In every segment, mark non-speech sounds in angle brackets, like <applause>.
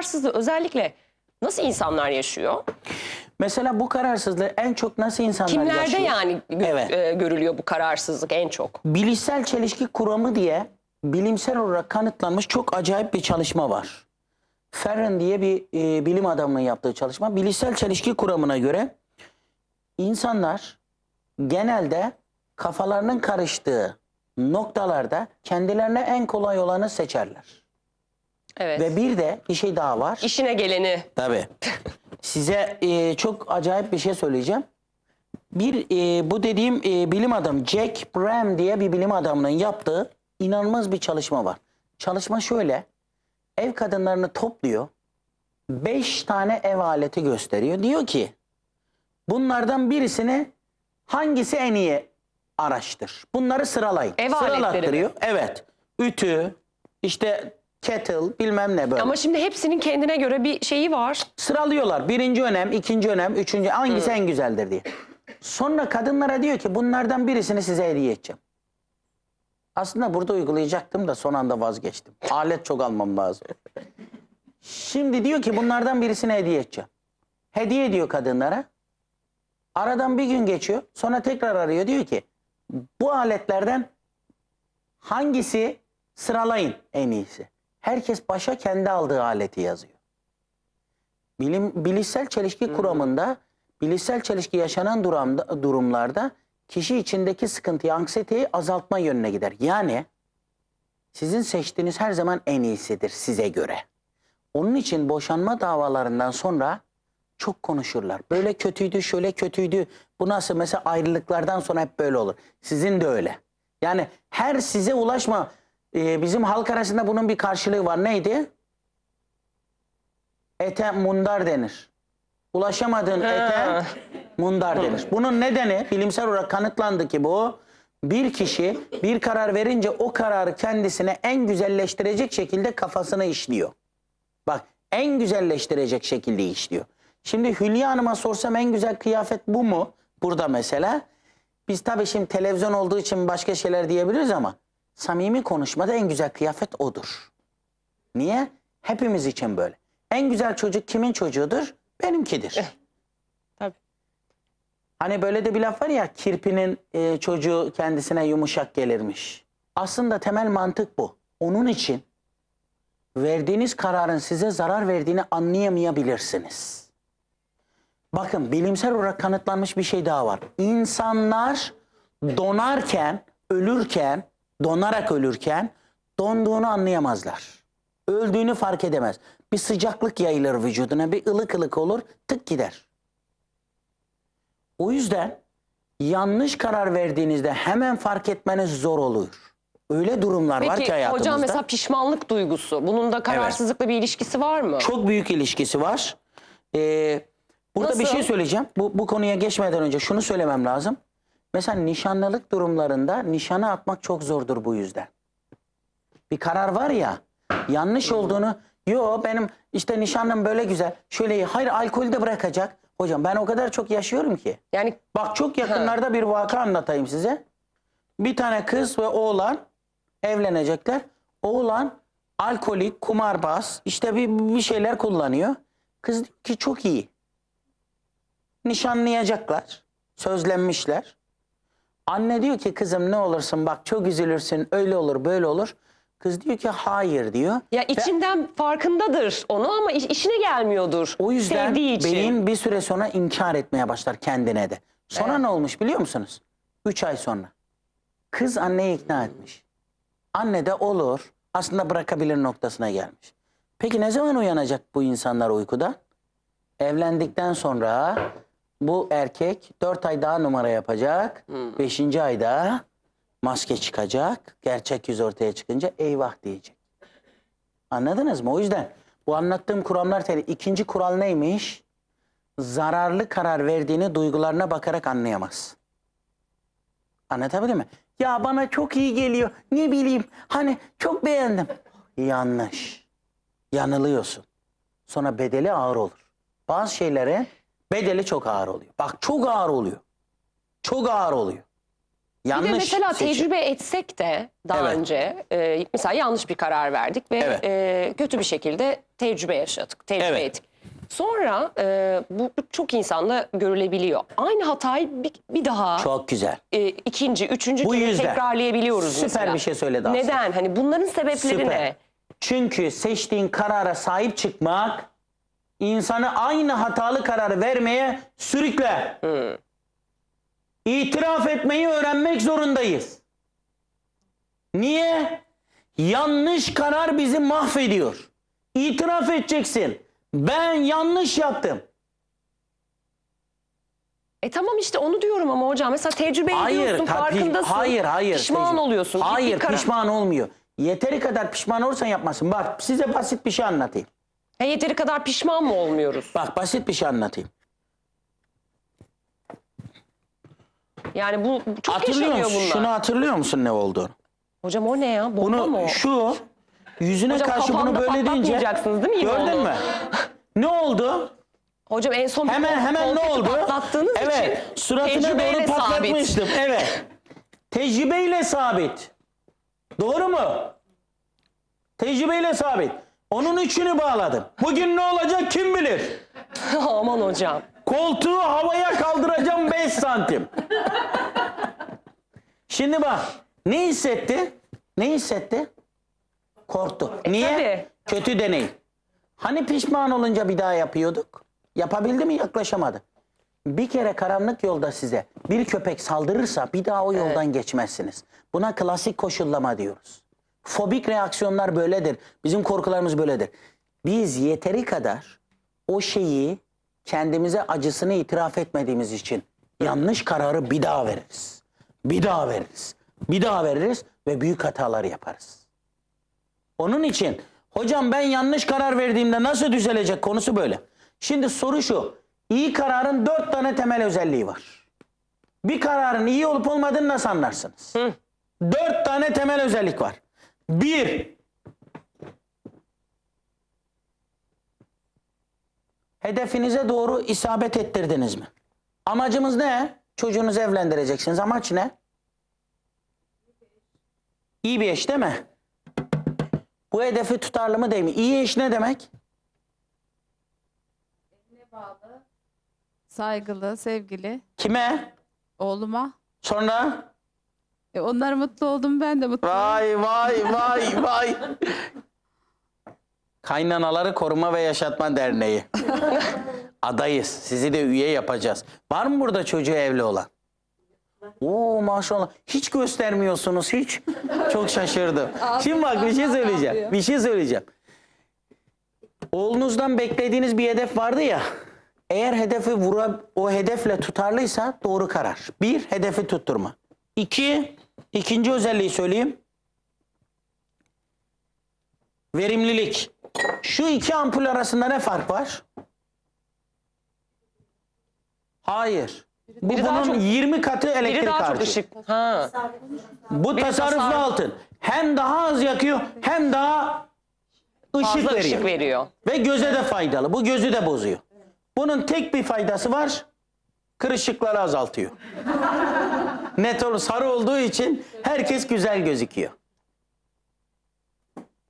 kararsızlığı özellikle nasıl insanlar yaşıyor? Mesela bu kararsızlığı en çok nasıl insanlar Kimlerde yaşıyor? yani gö- Evet. e, görülüyor bu kararsızlık en çok? Bilişsel çelişki kuramı diye bilimsel olarak kanıtlanmış çok acayip bir çalışma var. Ferren diye bir e, bilim adamının yaptığı çalışma. Bilişsel çelişki kuramına göre insanlar genelde kafalarının karıştığı noktalarda kendilerine en kolay olanı seçerler. Evet. Ve bir de bir şey daha var. İşine geleni. Tabii. Size e, çok acayip bir şey söyleyeceğim. Bir e, bu dediğim e, bilim adamı Jack Bram diye bir bilim adamının yaptığı inanılmaz bir çalışma var. Çalışma şöyle. Ev kadınlarını topluyor. Beş tane ev aleti gösteriyor. Diyor ki bunlardan birisini hangisi en iyi araştır. Bunları sıralayın. Ev aletleri mi? Sıralattırıyor. Evet. Ütü, işte kettle bilmem ne böyle. Ama şimdi hepsinin kendine göre bir şeyi var. Sıralıyorlar. Birinci önem, ikinci önem, üçüncü hangisi en güzeldir diye. Sonra kadınlara diyor ki bunlardan birisini size hediye edeceğim. Aslında burada uygulayacaktım da son anda vazgeçtim. Alet çok almam lazım. Şimdi diyor ki bunlardan birisini hediye edeceğim. Hediye ediyor kadınlara. Aradan bir gün geçiyor. Sonra tekrar arıyor. Diyor ki bu aletlerden hangisi sıralayın en iyisi. Herkes başa kendi aldığı aleti yazıyor. Bilim, bilişsel çelişki kuramında bilişsel çelişki yaşanan durumda, durumlarda kişi içindeki sıkıntıyı, anksiyeteyi azaltma yönüne gider. Yani sizin seçtiğiniz her zaman en iyisidir size göre. Onun için boşanma davalarından sonra çok konuşurlar. Böyle kötüydü, şöyle kötüydü. Bu nasıl? Mesela ayrılıklardan sonra hep böyle olur. Sizin de öyle. Yani her size ulaşma. Ee, bizim halk arasında bunun bir karşılığı var. Neydi? Ete mundar denir. Ulaşamadığın ete mundar denir. Bunun nedeni bilimsel olarak kanıtlandı ki bu bir kişi bir karar verince o kararı kendisine en güzelleştirecek şekilde kafasına işliyor. Bak en güzelleştirecek şekilde işliyor. Şimdi Hülya Hanım'a sorsam en güzel kıyafet bu mu? Burada mesela. Biz tabii şimdi televizyon olduğu için başka şeyler diyebiliriz ama samimi konuşmada en güzel kıyafet odur. Niye? Hepimiz için böyle. En güzel çocuk kimin çocuğudur? Benimkidir. Tabii. Hani böyle de bir laf var ya kirpinin e, çocuğu kendisine yumuşak gelirmiş. Aslında temel mantık bu. Onun için verdiğiniz kararın size zarar verdiğini anlayamayabilirsiniz. Bakın bilimsel olarak kanıtlanmış bir şey daha var. İnsanlar donarken, ölürken, donarak ölürken donduğunu anlayamazlar. Öldüğünü fark edemez. Bir sıcaklık yayılır vücuduna, bir ılık ılık olur, tık gider. O yüzden yanlış karar verdiğinizde hemen fark etmeniz zor olur. Öyle durumlar var ki Peki hayatımızda. hocam mesela pişmanlık duygusu bunun da kararsızlıkla bir ilişkisi var mı? Çok büyük ilişkisi var. Ee, burada bir Nasıl? şey söyleyeceğim. Bu, bu konuya geçmeden önce şunu söylemem lazım. Mesela nişanlılık durumlarında nişanı atmak çok zordur bu yüzden. Bir karar var ya yanlış olduğunu yo benim işte nişanlım böyle güzel şöyle hayır alkolü de bırakacak. Hocam ben o kadar çok yaşıyorum ki. Yani Bak çok yakınlarda bir vaka anlatayım size. Bir tane kız ve oğlan evlenecekler. Oğlan alkolik, kumarbaz, işte bir, bir şeyler kullanıyor. Kız diyor ki çok iyi. Nişanlayacaklar. Sözlenmişler. Anne diyor ki kızım ne olursun bak çok üzülürsün öyle olur böyle olur. Kız diyor ki hayır diyor. ya Ve içinden farkındadır onu ama iş- işine gelmiyordur. o yüzden Sevdiği için. beyin bir süre sonra inkar etmeye başlar kendine de. Sonra Evet. ne olmuş biliyor musunuz? Üç ay sonra. Kız anneyi ikna etmiş. Anne de olur. Aslında bırakabilir noktasına gelmiş. Peki ne zaman uyanacak bu insanlar uykuda? Evlendikten sonra bu erkek dört ay daha numara yapacak. Beşinci ayda maske çıkacak. Gerçek yüz ortaya çıkınca eyvah diyecek. Anladınız mı? O yüzden bu anlattığım kuramlar teli. ikinci kural neymiş? Zararlı karar verdiğini duygularına bakarak anlayamaz. Anlatabildim mi? Ya bana çok iyi geliyor. Ne bileyim hani çok beğendim. Yanlış. Yanılıyorsun. Sonra bedeli ağır olur. Bazı şeylere bedeli çok ağır oluyor. Bak çok ağır oluyor. Çok ağır oluyor. Yanlış Bir de mesela seçim. tecrübe etsek de daha Evet. önce e, mesela yanlış bir karar verdik ve Evet. e, kötü bir şekilde tecrübe yaşadık, tecrübe Evet. ettik. Sonra e, bu, çok insanda görülebiliyor. Aynı hatayı bir, bir daha Çok güzel. e, ikinci, üçüncü Bu kere yüzden. tekrarlayabiliyoruz Süper mesela. bir şey söyledi Aslı. Neden? Hani bunların sebepleri Süper. ne? Çünkü seçtiğin karara sahip çıkmak insanı aynı hatalı kararı vermeye sürükler. İtiraf etmeyi öğrenmek zorundayız. Niye? Yanlış karar bizi mahvediyor. İtiraf edeceksin. Ben yanlış yaptım. E tamam işte onu diyorum ama hocam mesela tecrübe Hayır, ediyorsun, tabii- farkındasın. hayır, hayır. Pişman Tecrübe- oluyorsun. Hayır, karar- pişman olmuyor. Yeteri kadar pişman olursan yapmasın. Bak size basit bir şey anlatayım. Ha, yeteri kadar pişman mı olmuyoruz? Bak basit bir şey anlatayım. Yani bu bu çok Hatırlıyor yaşanıyor musun? bunlar. Şunu hatırlıyor musun ne olduğunu? Hocam o ne ya? Bomba mı Bunu o? şu yüzüne Hocam karşı bunu böyle deyince patlatmayacaksınız değil mi yine gördün onu? mü? Ne oldu? Hocam en son bir Hemen kon- hemen ne konfeti oldu? patlattığınız Evet, için suratına tecrübeyle doğru sabit. patlatmıştım. Evet. Tecrübeyle sabit. Doğru mu? Tecrübeyle sabit. Onun üçünü bağladım. Bugün ne olacak kim bilir? <laughs> Aman hocam. Koltuğu havaya kaldıracağım 5 santim. Şimdi bak ne hissetti? Ne hissetti? Korktu. Niye? E, tabii. Kötü deney. Hani pişman olunca bir daha yapıyorduk? Yapabildi mi? Yaklaşamadı. Bir kere karanlık yolda size bir köpek saldırırsa bir daha o yoldan geçmezsiniz. Buna klasik koşullama diyoruz. Fobik reaksiyonlar böyledir. Bizim korkularımız böyledir. Biz yeteri kadar o şeyi kendimize acısını itiraf etmediğimiz için yanlış kararı bir daha veririz. Bir daha veririz. Bir daha veririz ve büyük hatalar yaparız. Onun için hocam ben yanlış karar verdiğimde nasıl düzelecek konusu böyle. Şimdi soru şu. İyi kararın dört tane temel özelliği var. Bir kararın iyi olup olmadığını nasıl anlarsınız? Dört tane temel özellik var. Bir, hedefinize doğru isabet ettirdiniz mi? Amacımız ne? Çocuğunuzu evlendireceksiniz. Amaç ne? İyi bir eş değil mi? Bu hedefi tutarlı mı değil mi? İyi eş ne demek? Saygılı, sevgili. Kime? Oğluma. Sonra? E onlar mutlu oldum ben de mutlu. Vay vay vay vay. Kaynanaları Koruma ve Yaşatma Derneği. Adayız. Sizi de üye yapacağız. Var mı burada çocuğu evli olan? Oo maşallah. Hiç göstermiyorsunuz hiç. Çok şaşırdım. Şimdi bak bir şey söyleyeceğim. Bir şey söyleyeceğim. Oğlunuzdan beklediğiniz bir hedef vardı ya. Eğer hedefi vura, o hedefle tutarlıysa doğru karar. Bir, hedefi tutturma. İki, ikinci özelliği söyleyeyim. Verimlilik. Şu iki ampul arasında ne fark var? Hayır. Bu Biri bunun çok- 20 katı Biri elektrik çok harcıyor. ışık. Ha. Bu Biri tasarruflu tasarruf. altın. Hem daha az yakıyor hem daha ışık Fazla veriyor. ışık veriyor. Ve göze de faydalı. Bu gözü de bozuyor. Bunun tek bir faydası var. Kırışıkları azaltıyor. Olur. Sarı olduğu için herkes güzel gözüküyor.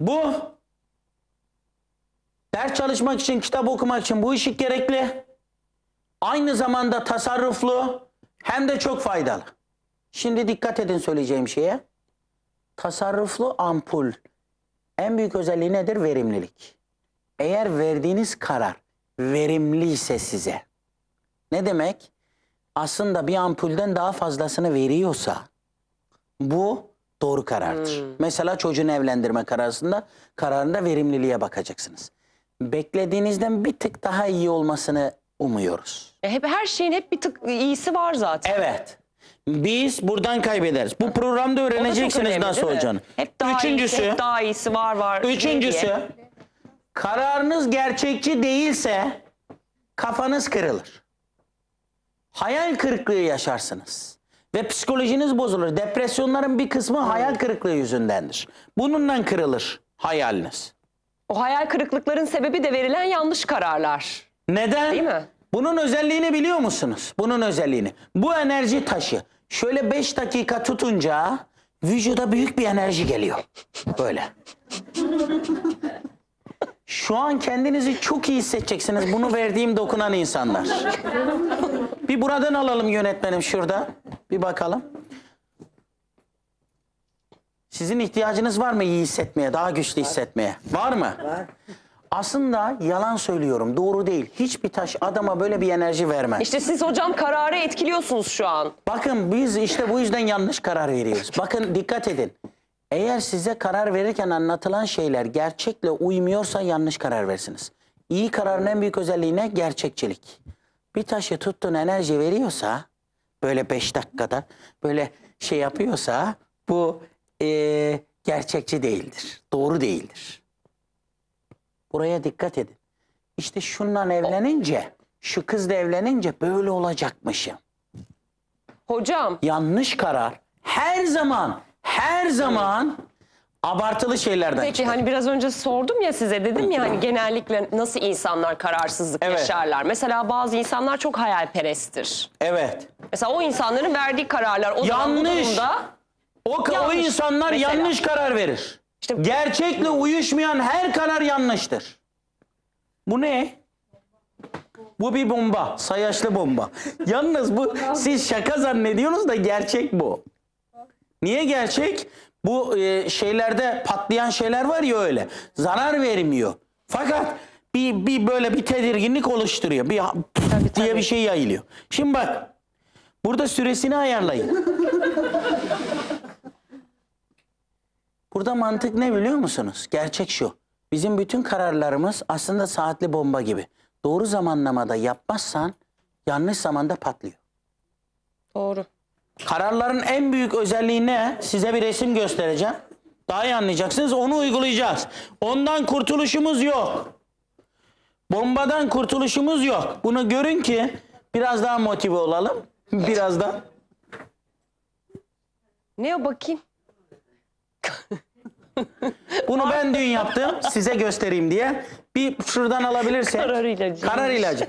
Bu ders çalışmak için, kitap okumak için bu ışık gerekli. Aynı zamanda tasarruflu hem de çok faydalı. Şimdi dikkat edin söyleyeceğim şeye. Tasarruflu ampul en büyük özelliği nedir? Verimlilik. Eğer verdiğiniz karar verimliyse size. Ne demek? Aslında bir ampulden daha fazlasını veriyorsa bu doğru karardır. Mesela çocuğunu evlendirme kararında kararında verimliliğe bakacaksınız. Beklediğinizden bir tık daha iyi olmasını umuyoruz. E, hep her şeyin hep bir tık iyisi var zaten. Evet. Biz buradan kaybederiz. Bu programda öğreneceksiniz önemli, nasıl olacağını. Hep daha Üçüncüsü, iyisi, hep daha iyisi var var. Üçüncüsü, kararınız gerçekçi değilse kafanız kırılır. Hayal kırıklığı yaşarsınız. Ve psikolojiniz bozulur. Depresyonların bir kısmı hayal kırıklığı yüzündendir. Bununla kırılır hayaliniz. O hayal kırıklıkların sebebi de verilen yanlış kararlar. Neden? Değil mi? Bunun özelliğini biliyor musunuz? Bunun özelliğini. Bu enerji taşı Şöyle 5 dakika tutunca vücuda büyük bir enerji geliyor. Böyle. Şu an kendinizi çok iyi hissedeceksiniz. Bunu verdiğim dokunan insanlar. <laughs> Bir buradan alalım yönetmenim şurada. Bir bakalım. Sizin ihtiyacınız var mı iyi hissetmeye, daha güçlü hissetmeye? Var mı? Var. Aslında yalan söylüyorum, doğru değil. Hiçbir taş adama böyle bir enerji vermez. İşte siz hocam kararı etkiliyorsunuz şu an. Bakın biz işte bu yüzden yanlış karar veriyoruz. Bakın dikkat edin. Eğer size karar verirken anlatılan şeyler gerçekle uymuyorsa yanlış karar versiniz. İyi kararın en büyük özelliği ne? Gerçekçilik. Bir taşı tuttun enerji veriyorsa böyle beş dakikada böyle şey yapıyorsa bu eee, gerçekçi değildir. Doğru değildir. Buraya dikkat edin. İşte şundan evlenince, şu kızla evlenince böyle olacakmışım Hocam yanlış karar her zaman her zaman abartılı şeylerden peki çıkar. hani biraz önce sordum ya size dedim ya hani genellikle nasıl insanlar kararsızlık Evet. yaşarlar. Mesela bazı insanlar çok hayalperesttir. Evet. Mesela o insanların verdiği kararlar o zaman bu Yanlış. durumda O, o Yanlış. insanlar Mesela. yanlış karar verir. İşte- Gerçekle uyuşmayan her karar yanlıştır. Bu ne? Bu bir bomba. Sayaçlı bomba. Yalnız bu siz şaka zannediyorsunuz da gerçek bu. Niye gerçek? Bu e, şeylerde patlayan şeyler var ya öyle. Zarar vermiyor. Fakat bir, bir böyle bir tedirginlik oluşturuyor. Bir diye tabii. bir şey yayılıyor. Şimdi bak. Burada süresini ayarlayın. <laughs> Burada mantık ne biliyor musunuz? Gerçek şu. Bizim bütün kararlarımız aslında saatli bomba gibi. Doğru zamanlamada yapmazsan yanlış zamanda patlıyor. doğru. Kararların en büyük özelliği ne? Size bir resim göstereceğim. Daha iyi anlayacaksınız. Onu uygulayacağız. Ondan kurtuluşumuz yok. Bombadan kurtuluşumuz yok. Bunu görün ki biraz daha motive olalım. <laughs> Biraz da. Ne o bakayım? <laughs> Bunu ben dün yaptım. Size göstereyim diye. Bir şuradan alabilirsek. Karar ilacı. Karar ilacı.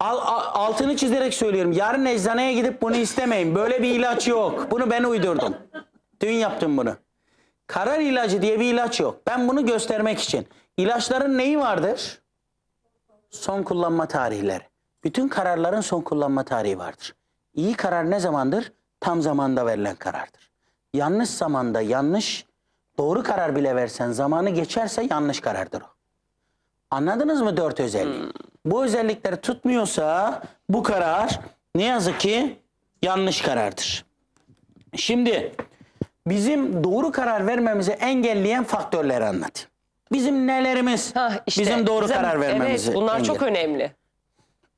Al, al- altını çizerek söylüyorum. Yarın eczaneye gidip bunu istemeyin. Böyle bir ilaç yok. Bunu ben uydurdum. Dün yaptım bunu. Karar ilacı diye bir ilaç yok. Ben bunu göstermek için. İlaçların neyi vardır? Son kullanma tarihleri. Bütün kararların son kullanma tarihi vardır. İyi karar ne zamandır? Tam zamanda verilen karardır. Yanlış zamanda yanlış, doğru karar bile versen zamanı geçerse yanlış karardır o. Anladınız mı dört özelliği? Bu özellikleri tutmuyorsa bu karar ne yazık ki yanlış karardır. Şimdi bizim doğru karar vermemizi engelleyen faktörleri anlat. Bizim nelerimiz Hah, işte. bizim doğru Bize- karar vermemizi Evet bunlar çok engeller. önemli.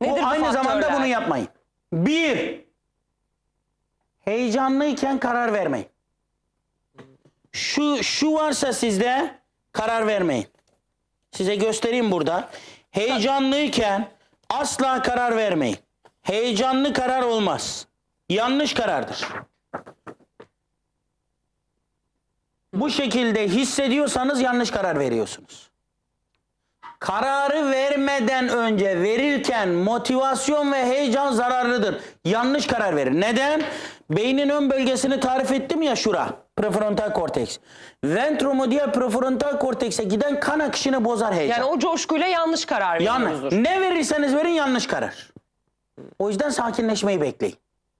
Nedir bu aynı zamanda faktörler? bunu yapmayın. Bir, heyecanlıyken karar vermeyin. Şu, şu varsa sizde karar vermeyin. Size göstereyim burada. Heyecanlıyken asla karar vermeyin. Heyecanlı karar olmaz. Yanlış karardır. Bu şekilde hissediyorsanız yanlış karar veriyorsunuz. Kararı vermeden önce verirken motivasyon ve heyecan zararlıdır. Yanlış karar verir. Neden? Beynin ön bölgesini tarif ettim ya şura. Prefrontal korteks. Ventromedial prefrontal kortekse giden kan akışını bozar heyecan. Yani o coşkuyla yanlış karar Yanlış. veriyoruzdur. Ne verirseniz verin yanlış karar. O yüzden sakinleşmeyi bekleyin.